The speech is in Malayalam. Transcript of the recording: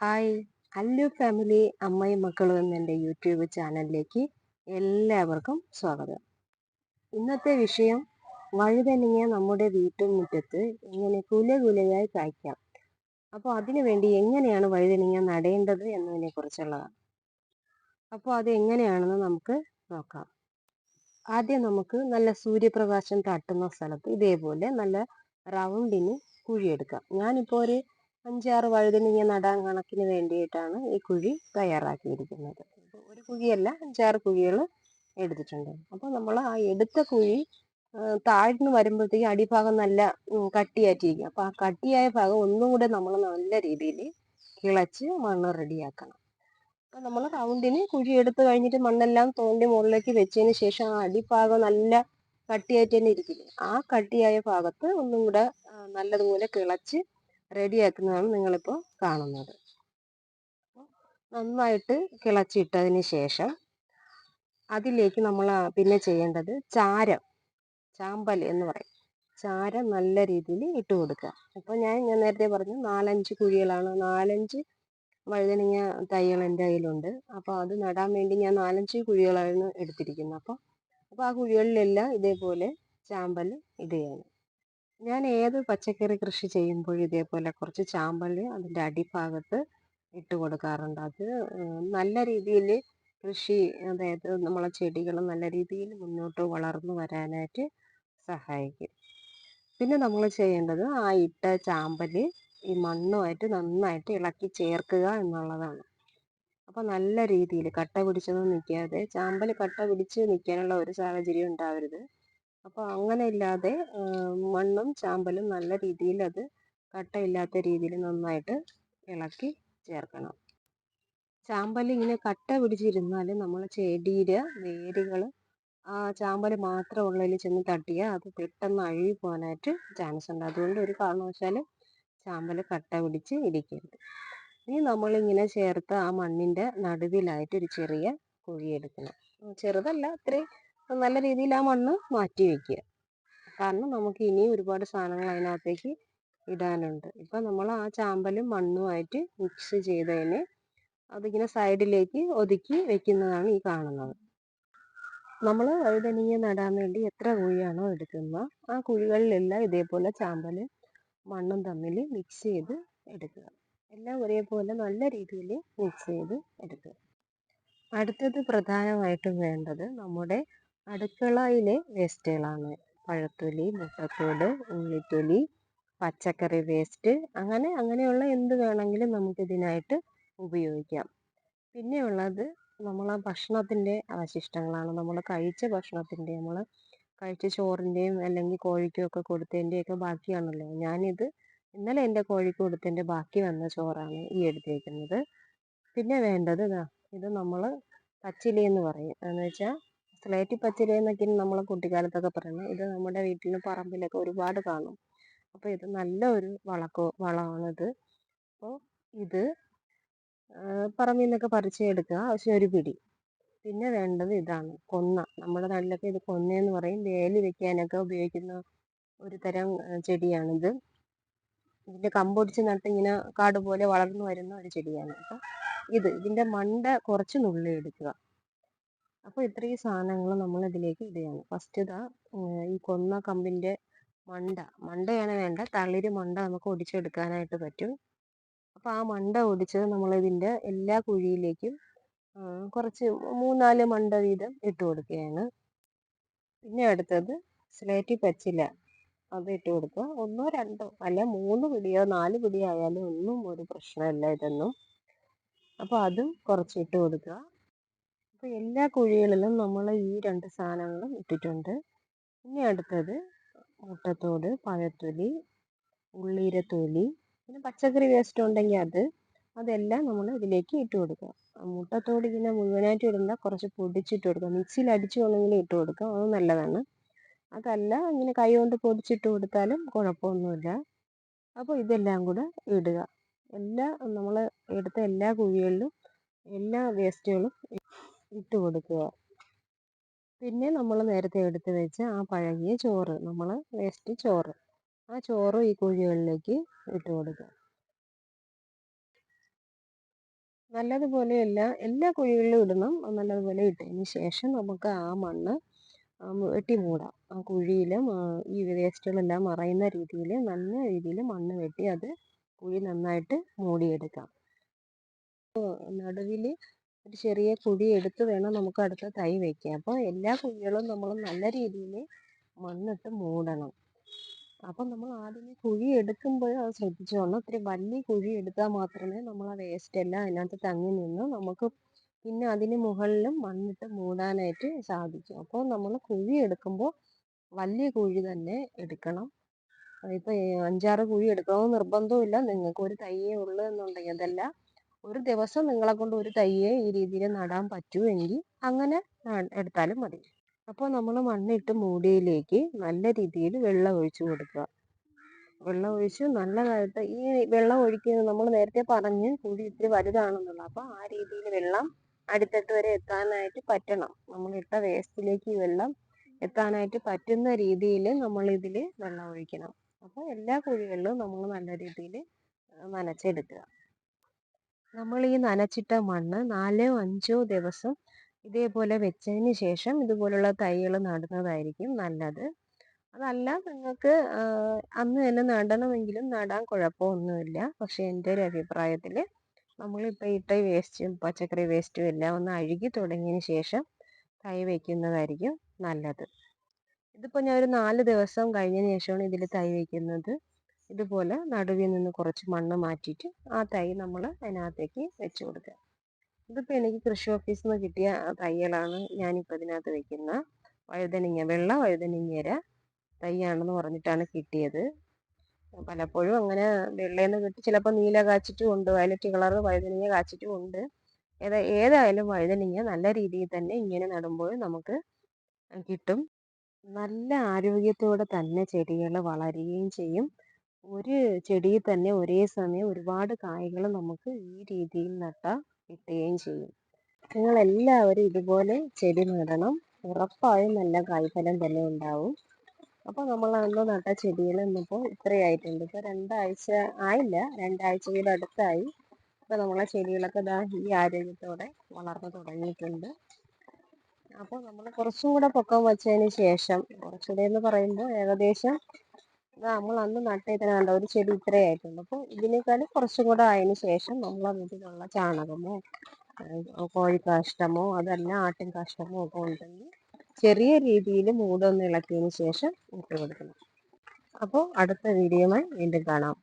ഹായ് അല്ലു ഫാമിലി അമ്മയും മക്കളും എന്ന എന്റെ യൂട്യൂബ് ചാനലിലേക്ക് എല്ലാവർക്കും സ്വാഗതം. ഇന്നത്തെ വിഷയം വഴുതനങ്ങ നമ്മുടെ വീട്ടുമുറ്റത്ത് ഇങ്ങനെ കുല കുലയായി കായ്ക്കാം. അപ്പോൾ അതിനു വേണ്ടി എങ്ങനെയാണ് വഴുതനങ്ങ നടേണ്ടത് എന്നതിനെ കുറിച്ചുള്ളതാണ്. അപ്പോൾ അത് എങ്ങനെയാണെന്ന് നമുക്ക് നോക്കാം. ആദ്യം നമുക്ക് നല്ല സൂര്യപ്രകാശം തട്ടുന്ന സ്ഥലത്ത് ഇതേപോലെ നല്ല റൗണ്ടിന് കുഴിയെടുക്കാം. ഞാനിപ്പോൾ ഒരു അഞ്ചാറ് വഴുതനങ്ങ നടാൻ കണക്കിന് വേണ്ടിയിട്ടാണ് ഈ കുഴി തയ്യാറാക്കിയിരിക്കുന്നത്. ഒരു കുഴിയല്ല അഞ്ചാറ് കുഴികൾ എടുത്തിട്ടുണ്ട്. അപ്പോൾ നമ്മൾ ആ എടുത്ത കുഴി താഴ്ന്നു വരുമ്പോഴത്തേക്ക് അടിഭാഗം നല്ല കട്ടിയായിട്ടിരിക്കും. അപ്പോൾ ആ കട്ടിയായ ഭാഗം ഒന്നും കൂടെ നമ്മൾ നല്ല രീതിയിൽ കിളച്ച് മണ്ണ് റെഡിയാക്കണം. അപ്പോൾ നമ്മൾ റൗണ്ടിന് കുഴി എടുത്തു കഴിഞ്ഞിട്ട് മണ്ണെല്ലാം തോണ്ടി മുകളിലേക്ക് വെച്ചതിന് ശേഷം ആ അടിഭാഗം നല്ല കട്ടിയായിട്ട് തന്നെ ഇരിക്കില്ലേ? ആ കട്ടിയായ ഭാഗത്ത് ഒന്നും കൂടെ നല്ലതുപോലെ കിളച്ച് റെഡിയാക്കുന്നതാണ് നിങ്ങളിപ്പോൾ കാണുന്നത്. നന്നായിട്ട് കിളച്ചിട്ടതിന് ശേഷം അതിലേക്ക് നമ്മൾ പിന്നെ ചെയ്യേണ്ടത് ചാരം ചാമ്പൽ എന്ന് പറയും. ചാരം നല്ല രീതിയിൽ ഇട്ട് കൊടുക്കുക. അപ്പോൾ ഞാൻ ഞാൻ നേരത്തെ പറഞ്ഞു നാലഞ്ച് കുഴികളാണ്. നാലഞ്ച് വഴുതനങ്ങ തൈകൾ എന്റെ കയ്യിലുണ്ട്. അപ്പോൾ അത് നടാൻ വേണ്ടി ഞാൻ നാലഞ്ച് കുഴികളാണ് എടുത്തിരിക്കുന്നത്. അപ്പോൾ അപ്പോൾ ആ കുഴികളിലെല്ലാം ഇതേപോലെ ചാമ്പൽ ഇടുകയാണ്. ഞാൻ ഏത് പച്ചക്കറി കൃഷി ചെയ്യുമ്പോഴും ഇതേപോലെ കുറച്ച് ചാമ്പൽ അതിന്റെ അടിഭാഗത്ത് ഇട്ട് കൊടുക്കാറുണ്ട്. അത് നല്ല രീതിയിൽ കൃഷി അതായത് നമ്മളെ ചെടികൾ നല്ല രീതിയിൽ മുന്നോട്ട് വളർന്നു വരാനായിട്ട് സഹായിക്കും. പിന്നെ നമ്മൾ ചെയ്യേണ്ടത് ആ ഇട്ട ചാമ്പൽ ഈ മണ്ണുമായിട്ട് നന്നായിട്ട് ഇളക്കി ചേർക്കുക എന്നുള്ളതാണ്. അപ്പോൾ നല്ല രീതിയിൽ കട്ട പിടിച്ചൊന്നും നിൽക്കാതെ ചാമ്പൽ കട്ട പിടിച്ച് നിൽക്കാനുള്ള ഒരു സാഹചര്യം ഉണ്ടാവരുത്. അപ്പോൾ അങ്ങനെ ഇല്ലാതെ മണ്ണും ചാമ്പലും നല്ല രീതിയിൽ അത് കട്ടയില്ലാത്ത രീതിയിൽ നന്നായിട്ട് ഇളക്കി ചേർക്കണം. ചാമ്പൽ ഇങ്ങനെ കട്ട പിടിച്ചിരുന്നാൽ നമ്മൾ ചെടിയുടെ വേരുകൾ ആ ചാമ്പൽ മാത്രം ഉള്ളതിൽ ചെന്ന് തട്ടിയാൽ അത് പെട്ടെന്ന് അഴുകി പോകാനായിട്ട് ചാൻസ് ഉണ്ട്. അതുകൊണ്ട് ഒരു കാരണവശാലും ചാമ്പൽ കട്ട പിടിച്ച് ഇരിക്കരുത്. ഇനി നമ്മളിങ്ങനെ ചേർത്ത് ആ മണ്ണിന്റെ നടുവിലായിട്ട് ഒരു ചെറിയ കുഴി എടുക്കണം. ചെറുതല്ല അത്രയും നല്ല രീതിയിൽ ആ മണ്ണ് മാറ്റി വെക്കുക. കാരണം നമുക്ക് ഇനിയും ഒരുപാട് സാധനങ്ങൾ അതിനകത്തേക്ക് ഇടാനുണ്ട്. ഇപ്പം നമ്മൾ ആ ചാമ്പലും മണ്ണുമായിട്ട് മിക്സ് ചെയ്തതിന് അതിങ്ങനെ സൈഡിലേക്ക് ഒതുക്കി വെക്കുന്നതാണ് ഈ കാണുന്നത്. നമ്മൾ വഴുതനങ്ങ നടാൻ വേണ്ടി എത്ര കുഴിയാണോ എടുക്കുന്നത് ആ കുഴികളിലെല്ലാം ഇതേപോലെ ചാമ്പലും മണ്ണും തമ്മിൽ മിക്സ് ചെയ്ത് എടുക്കുക. എല്ലാം ഒരേപോലെ നല്ല രീതിയിൽ മിക്സ് ചെയ്ത് എടുക്കുക. അടുത്തത് പ്രധാനമായിട്ടും വേണ്ടത് നമ്മുടെ അടുക്കളയിലെ വേസ്റ്റുകളാണ്. പഴത്തൊലി മുട്ടത്തോട് ഉള്ളിത്തൊലി പച്ചക്കറി വേസ്റ്റ് അങ്ങനെ അങ്ങനെയുള്ള എന്ത് വേണമെങ്കിലും നമുക്കിതിനായിട്ട് ഉപയോഗിക്കാം. പിന്നെ ഉള്ളത് നമ്മൾ ആ ഭക്ഷണത്തിന്റെ അവശിഷ്ടങ്ങളാണ്. നമ്മൾ കഴിച്ച ഭക്ഷണത്തിന്റെ നമ്മൾ കഴിച്ച ചോറിന്റെയും അല്ലെങ്കിൽ കോഴിക്കും ഒക്കെ കൊടുത്തതിന്റെയൊക്കെ ബാക്കിയാണല്ലോ. ഞാനിത് ഇന്നലെ എന്റെ കോഴിക്ക് കൊടുത്തതിന്റെ ബാക്കി വന്ന ചോറാണ് ഈ എടുത്തേക്കുന്നത്. പിന്നെ വേണ്ടത് ഇത് നമ്മൾ പച്ചിലി എന്ന് പറയും. എന്ന് വെച്ചാൽ സ്ലേറ്റി പച്ചില എന്നൊക്കെ നമ്മൾ കുട്ടിക്കാലത്തൊക്കെ പറയുന്നത്. ഇത് നമ്മുടെ വീട്ടിലും പറമ്പിലൊക്കെ ഒരുപാട് കാണും. അപ്പോൾ ഇത് നല്ല ഒരു വളക്കോ വളമാണിത്. അപ്പോൾ ഇത് പറമ്പിൽ നിന്നൊക്കെ പറിച്ചെടുക്കുക പക്ഷേ ഒരു പിടി. പിന്നെ വേണ്ടത് ഇതാണ്. കൊന്ന. നമ്മുടെ നാട്ടിലൊക്കെ ഇത് കൊന്നയെന്ന് പറയും. വേലി വെക്കാനൊക്കെ ഉപയോഗിക്കുന്ന ഒരു തരം ചെടിയാണിത്. ഇതിന്റെ കമ്പൊടിച്ച് നട്ട് ഇങ്ങനെ കാട് പോലെ വളർന്നു വരുന്ന ഒരു ചെടിയാണ്. അപ്പം ഇത് ഇതിന്റെ മണ്ട കുറച്ച് നുള്ളി എടുക്കുക. അപ്പോൾ ഇത്രയും സാധനങ്ങൾ നമ്മൾ ഇതിലേക്ക് ഇടുകയാണ് ഫസ്റ്റ് ഇതാ ഈ കൊന്ന കമ്പിന്റെ മണ്ട. മണ്ടയാണ് വേണ്ട. തളിര് മണ്ട നമുക്ക് ഒടിച്ചെടുക്കാനായിട്ട് പറ്റും. അപ്പോൾ ആ മണ്ട ഒടിച്ചത് നമ്മളിതിന്റെ എല്ലാ കുഴിയിലേക്കും കുറച്ച് മൂന്നാൽ മണ്ട വീതം ഇട്ട് കൊടുക്കുകയാണ്. പിന്നെ അടുത്തത് സ്ലേറ്റി പച്ചില. അത് ഇട്ട് കൊടുക്കുക. ഒന്നോ രണ്ടോ അല്ല മൂന്ന് പിടിയോ നാല് പിടിയോ ആയാലും ഒന്നും ഒരു പ്രശ്നമല്ല ഇതൊന്നും. അപ്പോൾ അതും കുറച്ച് ഇട്ട് കൊടുക്കുക. അപ്പോൾ എല്ലാ കുഴികളിലും നമ്മൾ ഈ രണ്ട് സാധനങ്ങളും ഇട്ടിട്ടുണ്ട്. ഇനി അടുത്തത് മുട്ടത്തോട് പഴത്തൊലി ഉള്ളീരത്തൊലി പിന്നെ പച്ചക്കറി വേസ്റ്റ് ഉണ്ടെങ്കിൽ അത് അതെല്ലാം നമ്മൾ ഇതിലേക്ക് ഇട്ട് കൊടുക്കുക. മുട്ടത്തോട് ഇങ്ങനെ മുഴുവനായിട്ട് ഇടണ്ട കുറച്ച് പൊടിച്ചിട്ട് കൊടുക്കുക. മിക്സിയിൽ അടിച്ചു കൊണ്ടെങ്കിലും ഇട്ട് കൊടുക്കുക. അത് നല്ലതാണ്. അതല്ല ഇങ്ങനെ കൈ കൊണ്ട് പൊടിച്ചിട്ട് കൊടുത്താലും കുഴപ്പമൊന്നുമില്ല. അപ്പോൾ ഇതെല്ലാം കൂടെ ഇടുക. എല്ലാ നമ്മൾ എടുത്ത എല്ലാ കുഴികളിലും എല്ലാ വേസ്റ്റുകളും ഇട്ട് കൊടുക്കുക. പിന്നെ നമ്മൾ നേരത്തെ എടുത്ത് വെച്ച ആ പഴകിയ ചോറ് നമ്മൾ വേസ്റ്റ് ചോറ്. ആ ചോറ് ഈ കുഴികളിലേക്ക് ഇട്ട് കൊടുക്കുക. നല്ലതുപോലെ എല്ലാ എല്ലാ കുഴികളിലും ഇടണം നല്ലതുപോലെ ഇട്ടതിന് ശേഷം നമുക്ക് ആ മണ്ണ് വെട്ടി മൂടാം. ആ കുഴിയിലും ഈ വേസ്റ്റുകളെല്ലാം മറയുന്ന രീതിയിൽ നല്ല രീതിയിൽ മണ്ണ് വെട്ടി അത് കുഴി നന്നായിട്ട് മൂടിയെടുക്കാം. നടുവിൽ ഒരു ചെറിയ കുഴി എടുത്ത് വേണം നമുക്ക് അടുത്ത തൈ വയ്ക്കാൻ അപ്പോൾ എല്ലാ കുഴികളും നമ്മൾ നല്ല രീതിയിൽ മണ്ണിട്ട് മൂടണം. അപ്പം നമ്മൾ ആദ്യമേ കുഴി എടുക്കുമ്പോൾ അത് ശ്രദ്ധിച്ചോണം. ഇത്തിരി വലിയ കുഴി എടുത്താൽ മാത്രമേ നമ്മൾ ആ വേസ്റ്റ് എല്ലാം അതിനകത്ത് തങ്ങി നിന്ന് നമുക്ക് പിന്നെ അതിന് മുകളിലും മണ്ണിട്ട് മൂടാനായിട്ട് സാധിക്കും. അപ്പോൾ നമ്മൾ കുഴി എടുക്കുമ്പോൾ വലിയ കുഴി തന്നെ എടുക്കണം. ഇപ്പം അഞ്ചാറ് കുഴി എടുക്കണമെന്ന് നിർബന്ധമില്ല നിങ്ങൾക്ക് ഒരു തൈയേ ഉള്ളൂ എന്നുണ്ടെങ്കിൽ അതല്ല. ഒരു ദിവസം നിങ്ങളെ കൊണ്ട് ഒരു തൈയെ ഈ രീതിയിൽ നടാൻ പറ്റുമെങ്കിൽ അങ്ങനെ എടുത്താലും മതി. അപ്പോൾ നമ്മൾ മണ്ണിട്ട് മൂടിയിലേക്ക് നല്ല രീതിയിൽ വെള്ളം ഒഴിച്ചു കൊടുക്കുക. വെള്ളം ഒഴിച്ച് നല്ലതായിട്ട് ഈ വെള്ളം ഒഴിക്കുന്നത് നമ്മൾ നേരത്തെ പറഞ്ഞ് കുഴി ഇത്തിരി വലുതാണെന്നുള്ളത് അപ്പോൾ ആ രീതിയിൽ വെള്ളം അടിത്തട്ട് വരെ എത്താനായിട്ട് പറ്റണം. നമ്മൾ ഇട്ട വേസ്റ്റിലേക്ക് ഈ വെള്ളം എത്താനായിട്ട് പറ്റുന്ന രീതിയിൽ നമ്മൾ ഇതിൽ വെള്ളം ഒഴിക്കണം. അപ്പോൾ എല്ലാ കുഴികളിലും നമ്മൾ നല്ല രീതിയിൽ നനച്ചെടുക്കുക. നമ്മൾ ഈ നനച്ചിട്ട മണ്ണ് നാലോ അഞ്ചോ ദിവസം ഇതേപോലെ വെച്ചതിന് ശേഷം ഇതുപോലുള്ള തൈകൾ നടുന്നതായിരിക്കും നല്ലത്. അതല്ല നിങ്ങൾക്ക് അന്ന് തന്നെ നടണമെങ്കിലും നടാൻ കുഴപ്പമൊന്നുമില്ല. പക്ഷേ എന്റെ ഒരു അഭിപ്രായത്തിൽ നമ്മളിപ്പോൾ ഇട്ട വേസ്റ്റും പച്ചക്കറി വേസ്റ്റും എല്ലാം ഒന്ന് അഴുകി തുടങ്ങിയതിന് ശേഷം തൈ വയ്ക്കുന്നതായിരിക്കും നല്ലത്. ഇതിപ്പോൾ ഞാൻ ഒരു നാല് ദിവസം കഴിഞ്ഞതിന് ശേഷമാണ് ഇതിൽ തൈ വയ്ക്കുന്നത് ഇതുപോലെ നടുവിൽ നിന്ന് കുറച്ച് മണ്ണ് മാറ്റിയിട്ട് ആ തൈ നമ്മൾ അതിനകത്തേക്ക് വെച്ച് കൊടുക്കുക. ഇതിപ്പോൾ എനിക്ക് കൃഷി ഓഫീസിൽ നിന്ന് കിട്ടിയ തൈകളാണ് ഞാനിപ്പോൾ ഇതിനകത്ത് വെക്കുന്ന വഴുതനങ്ങ വെള്ള വഴുതനങ്ങര തൈയാണെന്ന് പറഞ്ഞിട്ടാണ് കിട്ടിയത്. പലപ്പോഴും അങ്ങനെ വെള്ളയെന്ന് കിട്ടി ചിലപ്പോൾ നീല കാച്ചിട്ടും ഉണ്ട് വയലറ്റ് കളർ വഴുതനങ്ങ കാച്ചിട്ടും ഉണ്ട്. ഏതാ ഏതായാലും വഴുതനങ്ങ നല്ല രീതിയിൽ തന്നെ ഇങ്ങനെ നടുമ്പോൾ നമുക്ക് കിട്ടും. നല്ല ആരോഗ്യത്തോടെ തന്നെ ചെടികൾ വളരുകയും ചെയ്യും. ഒരു ചെടിയിൽ തന്നെ ഒരേ സമയം ഒരുപാട് കായ്കൾ നമുക്ക് ഈ രീതിയിൽ നട്ടാൽ കിട്ടുകയും ചെയ്യും. നിങ്ങൾ എല്ലാവരും ഇതുപോലെ ചെടി നടണം. ഉറപ്പായും നല്ല കായ്ഫലം തന്നെ ഉണ്ടാവും. അപ്പോൾ നമ്മൾ അന്ന് നട്ട ചെടികൾ ഇന്നിപ്പോൾ ഇത്രയായിട്ടുണ്ട്. ഇപ്പോൾ രണ്ടാഴ്ച ആയില്ല. രണ്ടാഴ്ചയുടെ അടുത്തായി. ഇപ്പോൾ നമ്മളെ ചെടികളൊക്കെ ഇതാ ഈ ആരോഗ്യത്തോടെ വളർന്നു തുടങ്ങിയിട്ടുണ്ട്. അപ്പോൾ നമ്മൾ കുറച്ചും കൂടെ പൊക്കം വച്ചതിന് ശേഷം കുറച്ചുകൂടെ എന്ന് പറയുമ്പോൾ ഏകദേശം നമ്മൾ അന്ന് തന്നെ കണ്ട ഒരു ചെടി ഇത്രയായിട്ടുണ്ട് അപ്പോൾ ഇതിനേക്കാളും കുറച്ചും കൂടെ ആയതിനു ശേഷം നമ്മൾ വീട്ടിലുള്ള ചാണകമോ കോഴിക്കാഷ്ടമോ അതല്ല ആട്ടിൻ കാഷ്ടമോ ഒക്കെ ഉണ്ടെങ്കിൽ ചെറിയ രീതിയിൽ മൂടൊന്ന് ഇളക്കിയതിന് ശേഷം ഇട്ട് കൊടുക്കണം. അപ്പോൾ അടുത്ത വീഡിയോയുമായി വീണ്ടും കാണാം.